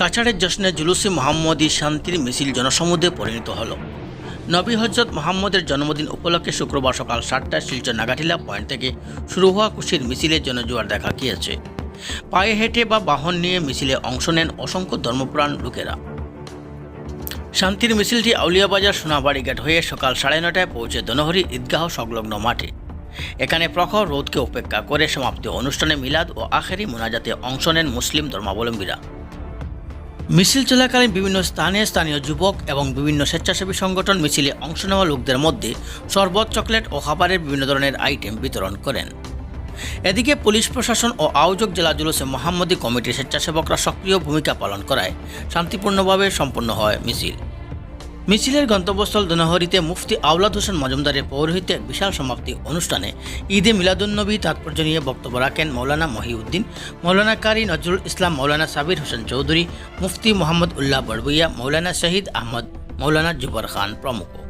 কাছাড়ের জশ্নে জুলুসি মোহাম্মদী শান্তির মিছিল জনসমুদ্রে পরিণত হলো। নবী হজরত মোহাম্মদের জন্মদিন উপলক্ষে শুক্রবার সকাল সাতটায় শিলচর নাগাটিলা পয়েন্ট থেকে শুরু হওয়া খুশির মিছিলের জনজোয়ার দেখা গিয়েছে। পায়ে হেঁটে বা বাহন নিয়ে মিছিলে অংশ নেন অসংখ্য ধর্মপ্রাণ লোকেরা। শান্তির মিছিলটি আউলিয়াবাজার সোনাবাড়ি গেট হয়ে সকাল সাড়ে নটায় পৌঁছে দনহরি ঈদগাহ সংলগ্ন মাঠে। এখানে প্রখর রোদকে উপেক্ষা করে সমাপ্তি অনুষ্ঠানে মিলাদ ও আখেরি মোনাজাতে অংশ নেন মুসলিম ধর্মাবলম্বীরা। মিছিল চলাকালীন বিভিন্ন স্থানে স্থানীয় যুবক এবং বিভিন্ন স্বেচ্ছাসেবী সংগঠন মিছিলে অংশ নেওয়া লোকদের মধ্যে শরবত, চকলেট ও খাবারের বিভিন্ন ধরনের আইটেম বিতরণ করেন। এদিকে পুলিশ প্রশাসন ও আয়োজক জেলা জুলুসে মোহাম্মদী কমিটির স্বেচ্ছাসেবকরা সক্রিয় ভূমিকা পালন করায় শান্তিপূর্ণভাবে সম্পন্ন হয় মিছিল। মিছিলের গন্তব্যস্থল দনহরিতে মুফতি আওলাদ হোসেন মজুমদারের পৌরোহিত্যে বিশাল সমাপ্তি অনুষ্ঠানে ঈদে মিলাদুন্নবী তাৎপর্য নিয়ে বক্তব্য রাখেন মৌলানা মহিউদ্দিন, মৌলানা কারি নজরুল ইসলাম, মৌলানা সাবির হোসেন চৌধুরী, মুফতি মোহাম্মদ উল্লাহ বড়বুইয়া মৌলানা শহীদ আহমদ, মৌলানা জুবর খান প্রমুখ।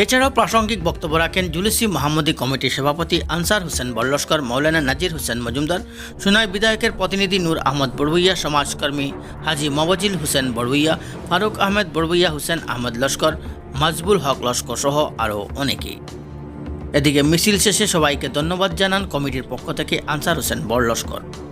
এছাড়াও প্রাসঙ্গিক বক্তব্য রাখেন জুলিসি মোহাম্মদী কমিটির সভাপতি আনসার হোসেন বল্লস্কর মৌলানা নাজির হোসেন মজুমদার, সুনাই বিধায়কের প্রতিনিধি নূর আহমদ বড়বইয়া সমাজকর্মী হাজি মবজিল হোসেন বড়বইয়া ফারুক আহমেদ বড়বইয়া হোসেন আহমদ লস্কর, মাজবুল হক লস্কর সহ আরও অনেকেই। এদিকে মিছিল শেষে সবাইকে ধন্যবাদ জানান কমিটির পক্ষ থেকে আনসার হোসেন বড়লস্কর। तुम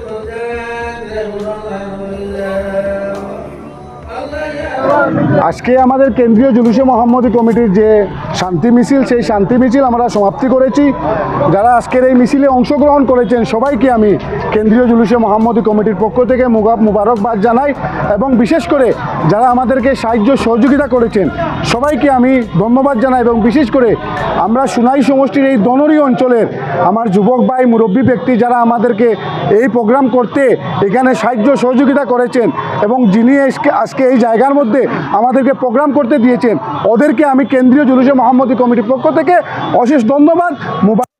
todo mundo আজকে আমাদের কেন্দ্রীয় জুলুসে মোহাম্মদী কমিটির যে শান্তি মিছিল, সেই শান্তি মিছিল আমরা সমাপ্তি করেছি। যারা আজকের এই মিছিলে অংশগ্রহণ করেছেন, সবাইকে আমি কেন্দ্রীয় জুলুসে মোহাম্মদী কমিটির পক্ষ থেকে মুবারকবাদ জানাই এবং বিশেষ করে যারা আমাদেরকে সাহায্য সহযোগিতা করেছেন, সবাইকে আমি ধন্যবাদ জানাই এবং বিশেষ করে আমরা সুনাই সমষ্টির এই দনরি অঞ্চলের আমার যুবক ভাই, মুরব্বী ব্যক্তি যারা আমাদেরকে এই প্রোগ্রাম করতে এখানে সাহায্য সহযোগিতা করেছেন এবং যিনি আজকে এই জায়গার মধ্যে আমাদেরকে প্রোগ্রাম করতে দিয়েছেন ওদেরকে আমি কেন্দ্রীয় জুলুসে মোহাম্মদী কমিটির পক্ষ থেকে অশেষ ধন্যবাদ জানাই।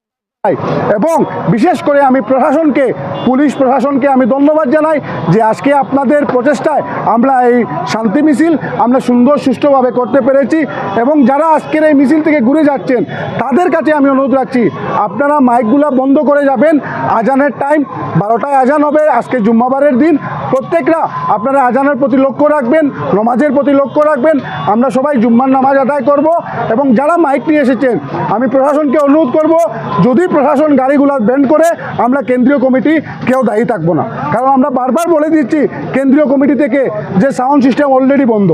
এবং বিশেষ করে আমি প্রশাসনকে, পুলিশ প্রশাসনকে আমি ধন্যবাদ জানাই যে আজকে আপনাদের প্রচেষ্টায় আমরা এই শান্তি মিছিল আমরা সুন্দর সুষ্ঠুভাবে করতে পেরেছি এবং যারা আজকের এই মিছিল থেকে ঘুরে যাচ্ছেন, তাদের কাছে আমি অনুরোধ রাখছি, আপনারা মাইকগুলা বন্ধ করে যাবেন। আজানের টাইম বারোটায় আজান হবে, আজকে জুম্মাবারের দিন। প্রত্যেকরা আপনারা আজানের প্রতি লক্ষ্য রাখবেন, নমাজের প্রতি লক্ষ্য রাখবেন। আমরা সবাই জুম্মার নামাজ আদায় করব এবং যারা মাইক নিয়ে এসেছেন, আমি প্রশাসনকে অনুরোধ করব, যদি প্রশাসন গাড়িগুলো ব্যান করে আমরা কেন্দ্রীয় কমিটি কেউ দায়ী থাকব না। কারণ আমরা বারবার বলে দিচ্ছি, কেন্দ্রীয় কমিটি থেকে যে সাউন্ড সিস্টেম অলরেডি বন্ধ।